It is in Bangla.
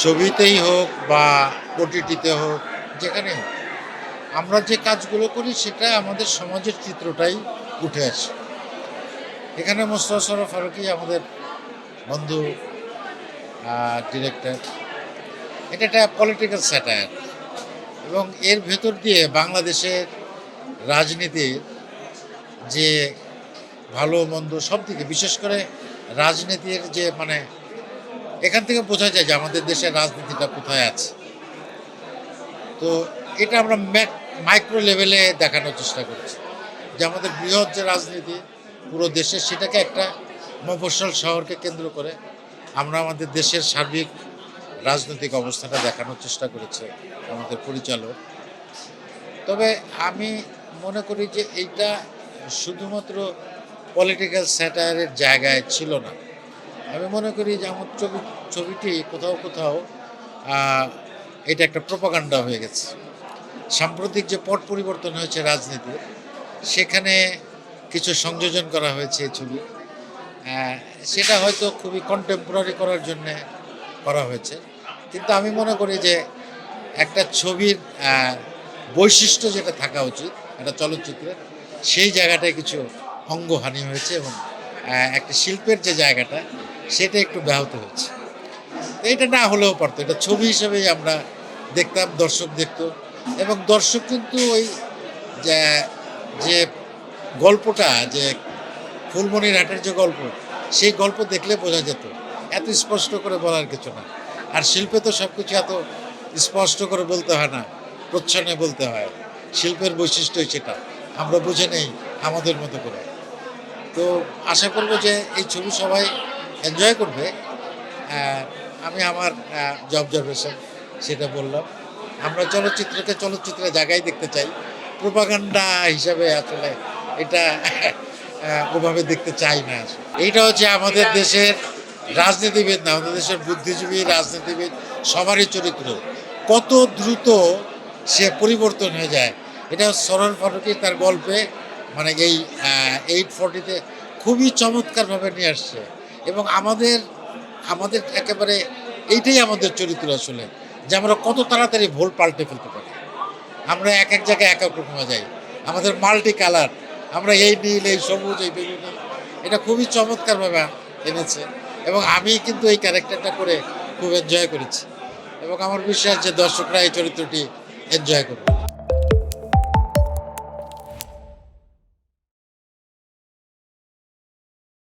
ছবিতেই হোক বা ওটিটিতে হোক, যেখানে হোক, আমরা যে কাজগুলো করি সেটা আমাদের সমাজের চিত্রটাই উঠে আসে। এখানে মোস্তফা সরফ ফারুকি আমাদের বন্ধু ডিরেক্টর এটা একটা পলিটিক্যাল স্যাটায়ার এবং এর ভেতর দিয়ে বাংলাদেশের রাজনীতির যে ভালো, মন্দ সব দিকে বিশেষ করে রাজনীতির যে মানে এখান থেকে বোঝা যায় যে আমাদের দেশের রাজনীতিটা কোথায় আছে। তো এটা আমরা মাইক্রো লেভেলে দেখানোর চেষ্টা করছি। যে আমাদের বৃহৎ যে রাজনীতি, পুরো দেশের সেটাকে একটা মফস্বল শহরকে কেন্দ্র করে আমরা আমাদের দেশের সার্বিক রাজনৈতিক অবস্থাটা দেখানোর চেষ্টা করেছে আমাদের পরিচালক। তবে আমি মনে করি যে এইটা শুধুমাত্র পলিটিক্যাল স্যাটায়ারের জায়গায় ছিল না। আমি মনে করি যে আমার ছবি, ছবিটি কোথাও কোথাও এটা একটা প্রপাগান্ডা হয়ে গেছে। সাম্প্রতিক যে পট পরিবর্তন হয়েছে রাজনীতির, সেখানে কিছু সংযোজন করা হয়েছে এই ছবি। সেটা হয়তো খুবই কন্টেম্পোরারি করার জন্য করা হয়েছে। কিন্তু আমি মনে করি যে একটা ছবির বৈশিষ্ট্য যেটা থাকা উচিত, একটা চলচ্চিত্রের সেই জায়গাটায় কিছু অঙ্গহানি হয়েছে এবং একটা শিল্পের যে জায়গাটা সেটা একটু ব্যাহত হয়েছে এটা না হলেও পারতো। এটা ছবি হিসেবেই আমরা দেখতাম, দর্শক দেখতো। এবং দর্শক কিন্তু ওই যে গল্পটা, যে ফুলমণির হাটের যে গল্প, সেই গল্প দেখলে বোঝা যেত। এত স্পষ্ট করে বলার কিছু না। আর শিল্পে তো সব কিছু এত স্পষ্ট করে বলতে হয় না প্রচ্ছনে বলতে হয়। শিল্পের বৈশিষ্ট্যই সেটা। আমরা বুঝে নেই আমাদের মতো করে। তো আশা করব যে এই ছবি সবাই এনজয় করবে। আমি আমার যে অবজারভেশন সেটা বললাম। আমরা চলচ্চিত্রকে চলচ্চিত্রের জায়গায় দেখতে চাই। প্রোপাগান্ডা হিসাবে আসলে এটা ওভাবে দেখতে চাই না এইটা হচ্ছে আমাদের দেশের রাজনীতিবিদ না, আমাদের দেশের বুদ্ধিজীবী রাজনীতিবিদ, সবারই চরিত্র। কত দ্রুত সে পরিবর্তন হয়ে যায়। এটা সরল ফারুকি তার গল্পে মানে এই এইট ফর্টিতে খুবই চমৎকারভাবে নিয়ে আসছে। এবং আমাদের আমাদের একেবারে এইটাই আমাদের চরিত্র আসলে, যে আমরা কত তাড়াতাড়ি ভুল পাল্টে ফেলতে পারি। আমরা এক এক জায়গায় এক এক রকম যাই। আমাদের মাল্টি কালার আমরা এই নীল, এই সবুজ, এই বেগুনি এটা খুবই চমৎকারভাবে এনেছে। এবং আমি কিন্তু এই ক্যারেক্টারটা করে খুব এনজয় করেছি। এবং আমার বিশ্বাস যে দর্শকরা এই চরিত্রটি এনজয় করবে।